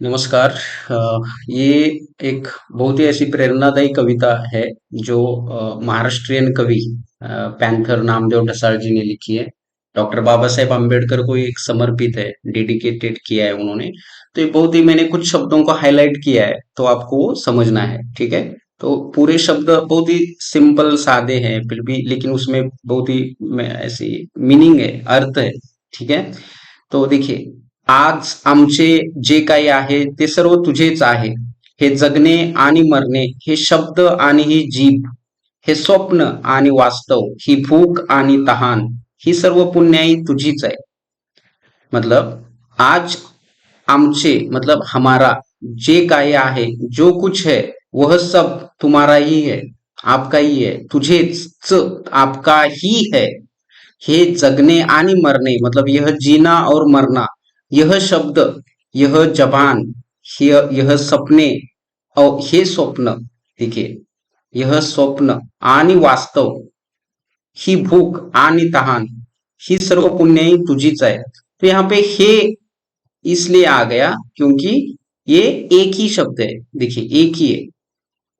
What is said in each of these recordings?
नमस्कार। ये एक बहुत ही ऐसी प्रेरणादायी कविता है जो महाराष्ट्रीयन कवि पैंथर नामदेव ढसाळ जी ने लिखी है। डॉक्टर बाबा साहेब आम्बेडकर को एक समर्पित है, डेडिकेटेड किया है उन्होंने। तो ये बहुत ही मैंने कुछ शब्दों को हाईलाइट किया है तो आपको वो समझना है, ठीक है? तो पूरे शब्द बहुत ही सिंपल, सादे हैं, फिर भी, लेकिन उसमें बहुत ही ऐसी मीनिंग है, अर्थ है, ठीक है? तो देखिए आज आमचे जे काही आहे ते सर्व तुझेच आहे. हे जगणे आणि मरणे हे शब्द आणि ही जीभ हे स्वप्न आणि वास्तव ही भूक आणि तहान ही सर्व पुण्याई तुझीच आहे. मतलब आज आमचे मतलब हमारा जे काही आहे जो कुछ है वह सब तुम्हारा ही है आपका ही है तुझेच च आपका ही है. हे जगणे आणि मरणे मतलब यह जीना और मरना यह शब्द, यह जबान यह सपने और हे स्वप्न, देखिए, यह स्वप्न आणि वास्तव, ही भूक आणि तहान, ही सर्व पुण्यही तुझीच आहे तो यहाँ पे हे इसलिए आ गया क्योंकि ये एक ही शब्द है, देखिए, एक ही है।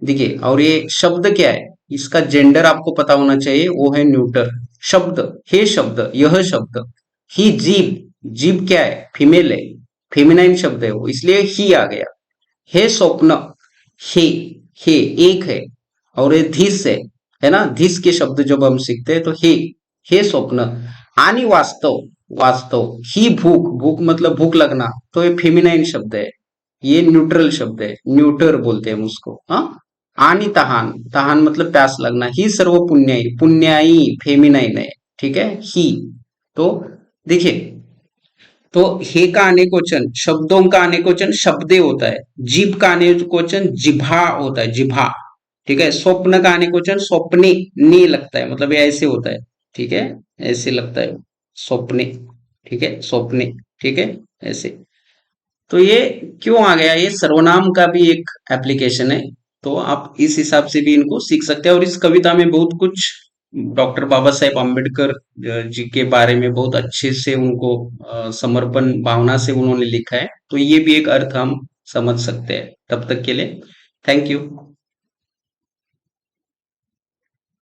देखिए, और ये शब्द क्या है? इसका जेंडर आपको पता होना चाहिए, वो है न्यूटर शब्द, हे शब्द, यह शब्द, ही जीभ जीभ क्या है? फीमेल है। फेमिनाइन शब्द है वो, इसलिए ही आ गया। हे स्वप्न हे हे एक है और ये धिस है। है ना? धिस के शब्द जब हम सीखते हैं तो हे हे स्वप्न। आणि वास्तव वास्तव ही भूख भूख मतलब भूख लगना तो ये फेमिनाइन शब्द है। ये न्यूट्रल शब्द है। न्यूटर बोलते हैं उसको हाँ? आणि तहान तहान मतलब प्यास लगना। ही सर्व पुण्याई पुण्याई फेमिनाइन है। ठीक है? ही तो देखिए तो हे का अनेकोचन शब्दों का अनेकोचन शब्दे होता है। जीभ का अनेकोचन जिभा होता है, जिभा। ठीक है? स्वप्न का अनेकोचन स्वप्ने, ने लगता है। मतलब ये ऐसे होता है। ठीक है? ऐसे लगता है। स्वप्ने। ठीक है? स्वप्ने। ठीक है? ऐसे। तो ये क्यों आ गया? ये सर्वनाम का भी एक एप्लीकेशन है। तो आप इस हिसाब से भी इनको सीख सकते हैं और इस कविता में बहुत कुछ डॉक्टर बाबा साहेब अंबेडकर जी के बारे में बहुत अच्छे से उनको समर्पण भावना से उन्होंने लिखा है। तो ये भी एक अर्थ हम समझ सकते हैं। तब तक के लिए थैंक यू